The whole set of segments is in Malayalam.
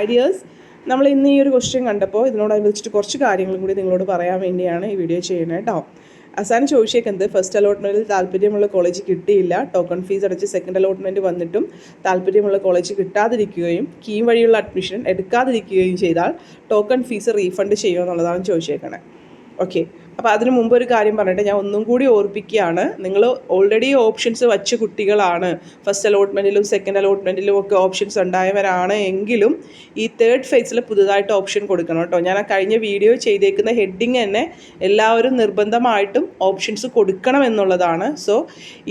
ഐഡിയേഴ്സ് നമ്മൾ ഇന്ന് ഈ ഒരു ക്വസ്റ്റ്യൻ കണ്ടപ്പോൾ ഇതിനോടനുബന്ധിച്ചിട്ട് കുറച്ച് കാര്യങ്ങളും കൂടി നിങ്ങളോട് പറയാൻ വേണ്ടിയാണ് ഈ വീഡിയോ ചെയ്യുന്നത് കേട്ടോ. അവസാനം ചോദിച്ചേക്കുന്നത് ഫസ്റ്റ് അലോട്ട്മെന്റിൽ താല്പര്യമുള്ള കോളേജ് കിട്ടിയില്ല. ടോക്കൺ ഫീസ് അടച്ച് സെക്കൻഡ് അലോട്ട്മെന്റ് വന്നിട്ടും താല്പര്യമുള്ള കോളേജ് കിട്ടാതിരിക്കുകയും കീം വഴിയുള്ള അഡ്മിഷൻ എടുക്കാതിരിക്കുകയും ചെയ്താൽ ടോക്കൺ ഫീസ് റീഫണ്ട് ചെയ്യുമോ എന്നുള്ളതാണ് ചോദിച്ചേക്കണേ. ഓക്കെ അപ്പോൾ അതിന് മുമ്പ് ഒരു കാര്യം പറഞ്ഞിട്ട് ഞാൻ ഒന്നും കൂടി ഓർപ്പിക്കുകയാണ്. നിങ്ങൾ ഓൾറെഡി ഓപ്ഷൻസ് വച്ച കുട്ടികളാണ്. ഫസ്റ്റ് അലോട്ട്മെന്റിലും സെക്കൻഡ് അലോട്ട്മെന്റിലും ഒക്കെ ഓപ്ഷൻസ് ഉണ്ടായവരാണ് എങ്കിലും ഈ തേർഡ് ഫേസിൽ പുതുതായിട്ട് ഓപ്ഷൻ കൊടുക്കണം കേട്ടോ. ഞാൻ ആ കഴിഞ്ഞ വീഡിയോ ചെയ്തേക്കുന്ന ഹെഡിങ് തന്നെ എല്ലാവരും നിർബന്ധമായിട്ടും ഓപ്ഷൻസ് കൊടുക്കണം എന്നുള്ളതാണ്. സോ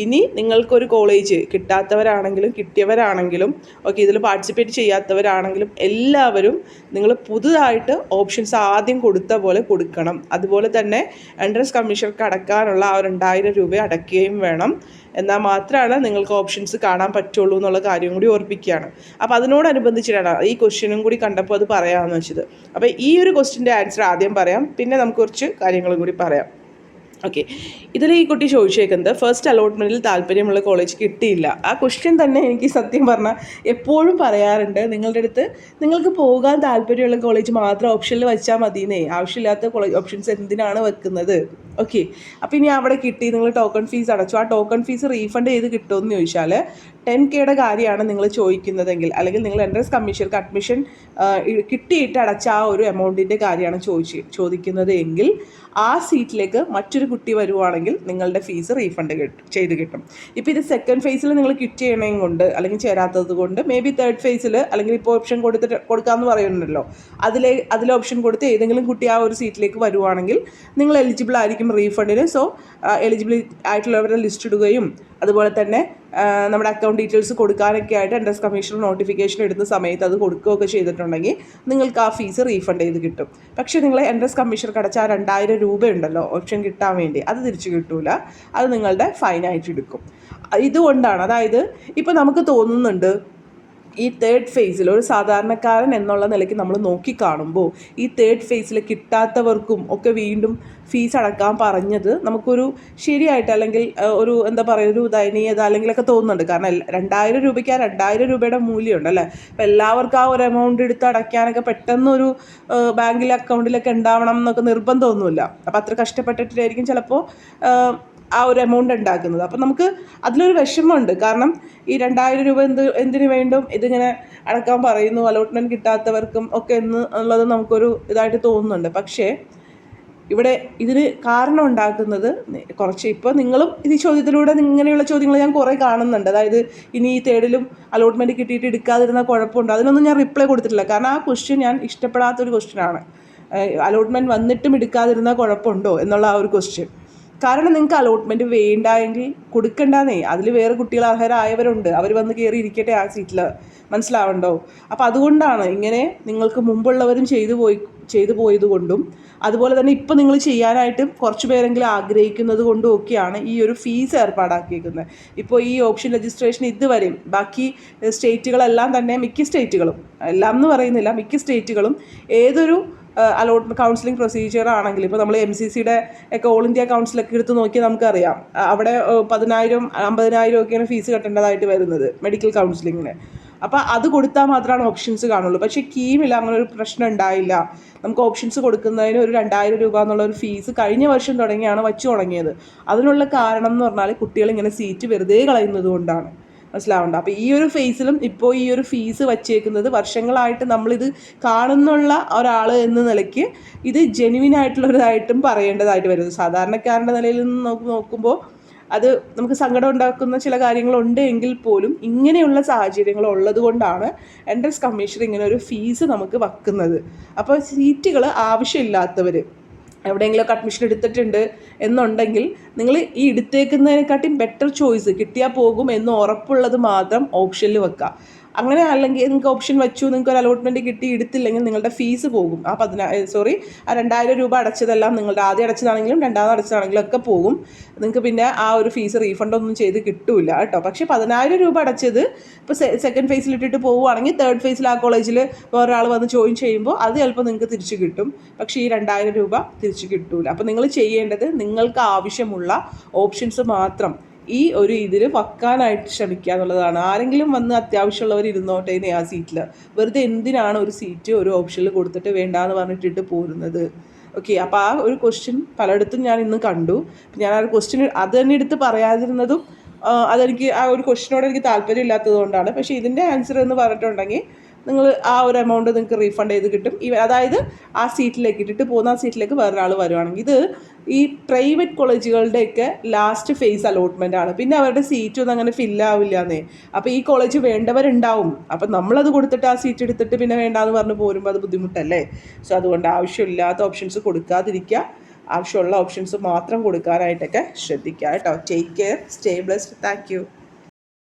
ഇനി നിങ്ങൾക്കൊരു കോളേജ് കിട്ടാത്തവരാണെങ്കിലും കിട്ടിയവരാണെങ്കിലും ഓക്കെ ഇതിൽ പാർട്ടിസിപ്പേറ്റ് ചെയ്യാത്തവരാണെങ്കിലും എല്ലാവരും നിങ്ങൾ പുതുതായിട്ട് ഓപ്ഷൻസ് ആദ്യം കൊടുത്ത പോലെ കൊടുക്കണം. അതുപോലെ തന്നെ എൻട്രൻസ് കമ്മീഷർക്ക് അടക്കാനുള്ള ആ രണ്ടായിരം രൂപ അടയ്ക്കുകയും വേണം. എന്നാൽ മാത്രമാണ് നിങ്ങൾക്ക് ഓപ്ഷൻസ് കാണാൻ പറ്റുള്ളൂ എന്നുള്ള കാര്യം കൂടി ഓർപ്പിക്കുകയാണ്. അപ്പോൾ അതിനോടനുബന്ധിച്ചിട്ടാണ് ഈ ക്വസ്റ്റ്യനും കൂടി കണ്ടപ്പോൾ അത് പറയാമെന്ന് വെച്ചത്. അപ്പോൾ ഈ ഒരു ക്വസ്റ്റിന്റെ ആൻസർ ആദ്യം പറയാം. പിന്നെ നമുക്ക് കുറച്ച് കാര്യങ്ങളും കൂടി പറയാം. ഓക്കെ ഇതിൽ ഈ കുട്ടി ചോദിച്ചേക്കുന്നത് ഫസ്റ്റ് അലോട്ട്മെന്റിൽ താല്പര്യമുള്ള കോളേജ് കിട്ടിയില്ല. ആ ക്വസ്റ്റ്യൻ തന്നെ എനിക്ക് സത്യം പറഞ്ഞാൽ എപ്പോഴും പറയാറുണ്ട്. നിങ്ങളുടെ അടുത്ത് നിങ്ങൾക്ക് പോകാൻ താല്പര്യമുള്ള കോളേജ് മാത്രം ഓപ്ഷനിൽ വെച്ചാൽ മതിയെന്നേ. ആവശ്യമില്ലാത്ത കോളേജ് ഓപ്ഷൻസ് എന്തിനാണ് വെക്കുന്നത്? ഓക്കെ അപ്പോൾ ഇനി അവിടെ കിട്ടി. നിങ്ങൾ ടോക്കൺ ഫീസ് അടച്ചു. ആ ടോക്കൺ ഫീസ് റീഫണ്ട് ചെയ്ത് കിട്ടുമെന്ന് ചോദിച്ചാൽ ടെൻ കെയുടെ കാര്യമാണ് നിങ്ങൾ ചോദിക്കുന്നതെങ്കിൽ അല്ലെങ്കിൽ നിങ്ങൾ എൻട്രൻസ് കമ്മീഷർക്ക് അഡ്മിഷൻ കിട്ടിയിട്ട് അടച്ച ആ ഒരു എമൗണ്ടിന്റെ കാര്യമാണ് ചോദിച്ച് ചോദിക്കുന്നത് എങ്കിൽ ആ സീറ്റിലേക്ക് മറ്റൊരു കുട്ടി വരുവാണെങ്കിൽ നിങ്ങളുടെ ഫീസ് റീഫണ്ട് കിട്ടും ചെയ്ത് കിട്ടും. ഇപ്പോൾ ഇത് സെക്കൻഡ് ഫേസിൽ നിങ്ങൾ കിറ്റ് ചെയ്യണേം കൊണ്ട് അല്ലെങ്കിൽ ചേരാത്തത് കൊണ്ട് മേ ബി തേർഡ് ഫേസിൽ അല്ലെങ്കിൽ ഇപ്പോൾ ഓപ്ഷൻ കൊടുത്തിട്ട് കൊടുക്കാമെന്ന് പറയുന്നുണ്ടല്ലോ. അതിലെ അതിലെ ഓപ്ഷൻ കൊടുത്ത് ഏതെങ്കിലും കുട്ടി ആ ഒരു സീറ്റിലേക്ക് വരുവാണെങ്കിൽ നിങ്ങൾ എലിജിബിൾ ആയിരിക്കും റീഫണ്ടിന് സോ എലിജിബിൾ ആയിട്ടുള്ളവരുടെ ലിസ്റ്റ് ഇടുകയും അതുപോലെ തന്നെ നമ്മുടെ അക്കൗണ്ട് ഡീറ്റെയിൽസ് കൊടുക്കാനൊക്കെ ആയിട്ട് എൻട്രൻസ് കമ്മീഷണർ നോട്ടിഫിക്കേഷൻ എടുത്ത സമയത്ത് അത് കൊടുക്കുകയൊക്കെ ചെയ്തിട്ടുണ്ടെങ്കിൽ നിങ്ങൾക്ക് ആ ഫീസ് റീഫണ്ട് ചെയ്ത് കിട്ടും. പക്ഷേ നിങ്ങൾ എൻട്രൻസ് കമ്മീഷണർക്ക് അടച്ച ആ രണ്ടായിരം രൂപയുണ്ടല്ലോ ഓപ്ഷൻ കിട്ടാൻ വേണ്ടി അത് തിരിച്ചു കിട്ടൂല. അത് നിങ്ങളുടെ ഫൈനായിട്ട് എടുക്കും. ഇതുകൊണ്ടാണ് അതായത് ഇപ്പോൾ നമുക്ക് തോന്നുന്നുണ്ട് ഈ തേർഡ് ഫേസിൽ ഒരു സാധാരണക്കാരൻ എന്നുള്ള നിലയ്ക്ക് നമ്മൾ നോക്കിക്കാണുമ്പോൾ ഈ തേർഡ് ഫേസിൽ കിട്ടാത്തവർക്കും ഒക്കെ വീണ്ടും ഫീസ് അടക്കാൻ പറഞ്ഞത് നമുക്കൊരു ശരിയായിട്ട് അല്ലെങ്കിൽ ഒരു എന്താ പറയുക ഒരു ദയനീയത അല്ലെങ്കിലൊക്കെ തോന്നുന്നുണ്ട്. കാരണം രണ്ടായിരം രൂപയ്ക്ക് ആ രണ്ടായിരം രൂപയുടെ മൂല്യമുണ്ട് അല്ലേ? അപ്പോൾ എല്ലാവർക്കും ആ ഒരു എമൗണ്ട് എടുത്ത് അടയ്ക്കാനൊക്കെ പെട്ടെന്നൊരു ബാങ്കിലെ അക്കൗണ്ടിലൊക്കെ ഉണ്ടാവണം എന്നൊക്കെ നിർബന്ധമൊന്നുമില്ല. അപ്പോൾ അത്ര കഷ്ടപ്പെട്ടിട്ടായിരിക്കും ചിലപ്പോൾ ആ ഒരു എമൗണ്ട് ഉണ്ടാക്കുന്നത്. അപ്പം നമുക്ക് അതിലൊരു വിഷമമുണ്ട്. കാരണം ഈ രണ്ടായിരം രൂപ എന്ത് എന്തിനു വേണ്ടും ഇതിങ്ങനെ അടക്കാൻ പറയുന്നു. അലോട്ട്മെന്റ് കിട്ടാത്തവർക്കും ഒക്കെ എന്ന് ഉള്ളത് നമുക്കൊരു ഇതായിട്ട് തോന്നുന്നുണ്ട്. പക്ഷേ ഇവിടെ ഇതിന് കാരണം ഉണ്ടാക്കുന്നത് കുറച്ച് ഇപ്പോൾ നിങ്ങളും ഈ ചോദ്യത്തിലൂടെ ഇങ്ങനെയുള്ള ചോദ്യങ്ങൾ ഞാൻ കുറേ കാണുന്നുണ്ട്. അതായത് ഇനി ഈ തേർഡിലും അലോട്ട്മെന്റ് കിട്ടിയിട്ട് എടുക്കാതിരുന്ന കുഴപ്പമുണ്ട്? അതിനൊന്നും ഞാൻ റിപ്ലൈ കൊടുത്തിട്ടില്ല. കാരണം ആ ക്വസ്റ്റ്യൻ ഞാൻ ഇഷ്ടപ്പെടാത്തൊരു ക്വസ്റ്റ്യനാണ് അലോട്ട്മെന്റ് വന്നിട്ടും എടുക്കാതിരുന്ന കുഴപ്പമുണ്ടോ എന്നുള്ള ആ ഒരു ക്വസ്റ്റ്യൻ കാരണം നിങ്ങൾക്ക് അലോട്ട്മെന്റ് വേണ്ട എങ്കിൽ കൊടുക്കണ്ടെന്നേ. അതിൽ വേറെ കുട്ടികൾ അർഹരായവരുണ്ട് അവർ വന്ന് കയറി ഇരിക്കട്ടെ ആ സീറ്റിൽ മനസ്സിലാവണ്ടോ? അപ്പോൾ അതുകൊണ്ടാണ് ഇങ്ങനെ നിങ്ങൾക്ക് മുമ്പുള്ളവരും ചെയ്തു പോയി ചെയ്തു പോയതുകൊണ്ടും അതുപോലെ തന്നെ ഇപ്പോൾ നിങ്ങൾ ചെയ്യാനായിട്ട് കുറച്ച് പേരെങ്കിലും ആഗ്രഹിക്കുന്നത് കൊണ്ടും ഒക്കെയാണ് ഈ ഒരു ഫീസ് ഏർപ്പാടാക്കിയിരിക്കുന്നത് ഇപ്പോൾ ഈ ഓപ്ഷൻ രജിസ്ട്രേഷൻ ഇതുവരെയും ബാക്കി സ്റ്റേറ്റുകളെല്ലാം തന്നെ മിക്ക സ്റ്റേറ്റുകളും എല്ലാം എന്ന് പറയുന്നില്ല മിക്ക സ്റ്റേറ്റുകളും ഏതൊരു അലോട്ട്മെന്റ് കൗൺസിലിംഗ് പ്രൊസീജിയർ ആണെങ്കിൽ ഇപ്പോൾ നമ്മൾ എം സി സിയുടെ ഒക്കെ ഓൾ ഇന്ത്യ കൗൺസിലൊക്കെ എടുത്ത് നോക്കിയാൽ നമുക്കറിയാം. അവിടെ പതിനായിരം അമ്പതിനായിരം ഒക്കെയാണ് ഫീസ് കെട്ടേണ്ടതായിട്ട് വരുന്നത് മെഡിക്കൽ കൗൺസിലിങ്ങിന് അപ്പോൾ അത് കൊടുത്താൽ മാത്രമാണ് ഓപ്ഷൻസ് കാണുള്ളൂ. പക്ഷേ കീമില്ല അങ്ങനെ ഒരു പ്രശ്നം ഉണ്ടായില്ല. നമുക്ക് ഓപ്ഷൻസ് കൊടുക്കുന്നതിന് ഒരു രണ്ടായിരം രൂപ എന്നുള്ള ഒരു ഫീസ് കഴിഞ്ഞ വർഷം തുടങ്ങിയാണ് വച്ചു തുടങ്ങിയത്. അതിനുള്ള കാരണം എന്ന് പറഞ്ഞാൽ കുട്ടികൾ ഇങ്ങനെ സീറ്റ് വെറുതെ കളയുന്നത് കൊണ്ടാണ്. മനസ്സിലാവണ്ട അപ്പോൾ ഈ ഒരു ഫേസിലും ഇപ്പോൾ ഈ ഒരു ഫീസ് വച്ചേക്കുന്നത് വർഷങ്ങളായിട്ട് നമ്മളിത് കാണുന്നുള്ള ഒരാൾ എന്ന നിലയ്ക്ക് ഇത് ജെനുവിൻ ആയിട്ടുള്ളൊരിതായിട്ടും പറയേണ്ടതായിട്ട് വരുന്നത് സാധാരണക്കാരന്റെ നിലയിൽ നിന്ന് നോക്കി നോക്കുമ്പോൾ അത് നമുക്ക് സങ്കടം ഉണ്ടാക്കുന്ന ചില കാര്യങ്ങളുണ്ട് എങ്കിൽ പോലും ഇങ്ങനെയുള്ള സാഹചര്യങ്ങൾ ഉള്ളത് കൊണ്ടാണ് എൻട്രൻസ് കമ്മീഷൻ ഇങ്ങനെ ഒരു ഫീസ് നമുക്ക് വയ്ക്കുന്നത് അപ്പോൾ സീറ്റുകൾ ആവശ്യമില്ലാത്തവർ എവിടെയെങ്കിലുമൊക്കെ അഡ്മിഷൻ എടുത്തിട്ടുണ്ട് എന്നുണ്ടെങ്കിൽ നിങ്ങൾ ഈ എടുത്തേക്കുന്നതിനെക്കാട്ടിയും ബെറ്റർ ചോയ്സ് കിട്ടിയാൽ പോകും എന്ന് ഉറപ്പുള്ളത് മാത്രം ഓപ്ഷനിൽ വെക്കുക അങ്ങനെ അല്ലെങ്കിൽ നിങ്ങൾക്ക് ഓപ്ഷൻ വെച്ചു നിങ്ങൾക്ക് ഒരു അലോട്ട്മെന്റ് കിട്ടി എടുത്തില്ലെങ്കിൽ നിങ്ങളുടെ ഫീസ് പോകും. ആ പതിനാ സോറി ആ രണ്ടായിരം രൂപ അടച്ചതെല്ലാം നിങ്ങളുടെ ആദ്യം അടച്ചതാണെങ്കിലും രണ്ടാമത് അടച്ചതാണെങ്കിലും ഒക്കെ പോകും. നിങ്ങൾക്ക് പിന്നെ ആ ഒരു ഫീസ് റീഫണ്ട് ഒന്നും ചെയ്ത് കിട്ടില്ല കേട്ടോ. പക്ഷേ പതിനായിരം രൂപ അടച്ചത് ഇപ്പോൾ സെക്കൻഡ് ഫേസിൽ ഇട്ടിട്ട് പോവുകയാണെങ്കിൽ തേർഡ് ഫേസിൽ ആ കോളേജിൽ വേറൊരാൾ വന്ന് ജോയിൻ ചെയ്യുമ്പോൾ അത് ചിലപ്പോൾ നിങ്ങൾക്ക് തിരിച്ച് കിട്ടും. പക്ഷേ ഈ രണ്ടായിരം രൂപ തിരിച്ച് കിട്ടൂല. അപ്പോൾ നിങ്ങൾ ചെയ്യേണ്ടത് നിങ്ങൾക്ക് ആവശ്യമുള്ള ഓപ്ഷൻസ് മാത്രം ഈ ഒരു ഇതിൽ വക്കാനായിട്ട് ശ്രമിക്കുക എന്നുള്ളതാണ്. ആരെങ്കിലും വന്ന് അത്യാവശ്യമുള്ളവർ ഇരുന്നോട്ടെ ഇനി ആ സീറ്റിൽ വെറുതെ എന്തിനാണ് ഒരു സീറ്റ് ഒരു ഓപ്ഷനിൽ കൊടുത്തിട്ട് വേണ്ട എന്ന് പറഞ്ഞിട്ടിട്ട് പോരുന്നത്? ഓക്കെ അപ്പോൾ ആ ഒരു ക്വസ്റ്റ്യൻ പലയിടത്തും ഞാൻ ഇന്ന് കണ്ടു. ഞാൻ ആ ഒരു ക്വസ്റ്റ്യൻ അത് തന്നെ എടുത്ത് പറയാതിരുന്നതും അതെനിക്ക് ആ ഒരു ക്വസ്റ്റിനോട് എനിക്ക് താല്പര്യം ഇല്ലാത്തത് കൊണ്ടാണ്. പക്ഷേ ഇതിന്റെ ആൻസർ എന്ന് പറഞ്ഞിട്ടുണ്ടെങ്കിൽ നിങ്ങൾ ആ ഒരു എമൗണ്ട് നിങ്ങൾക്ക് റീഫണ്ട് ചെയ്ത് കിട്ടും. അതായത് ആ സീറ്റിലേക്ക് ഇട്ടിട്ട് പോകുന്ന ആ സീറ്റിലേക്ക് വേറൊരാൾ വരുവാണെങ്കിൽ ഇത് ഈ പ്രൈവറ്റ് കോളേജുകളുടെയൊക്കെ ലാസ്റ്റ് ഫേസ് അലോട്ട്മെന്റ് ആണ്. പിന്നെ അവരുടെ സീറ്റൊന്നും അങ്ങനെ ഫില്ലാവില്ല എന്നേ അപ്പോൾ ഈ കോളേജ് വേണ്ടവരുണ്ടാവും. അപ്പം നമ്മളത് കൊടുത്തിട്ട് ആ സീറ്റ് എടുത്തിട്ട് പിന്നെ വേണ്ടാന്ന് പറഞ്ഞ് പോരുമ്പോൾ അത് ബുദ്ധിമുട്ടല്ലേ? സോ അതുകൊണ്ട് ആവശ്യമില്ലാത്ത ഓപ്ഷൻസ് കൊടുക്കാതിരിക്കുക. ആവശ്യമുള്ള ഓപ്ഷൻസ് മാത്രം കൊടുക്കാനായിട്ടൊക്കെ ശ്രദ്ധിക്കുക കേട്ടോ. Take care stay blessed thank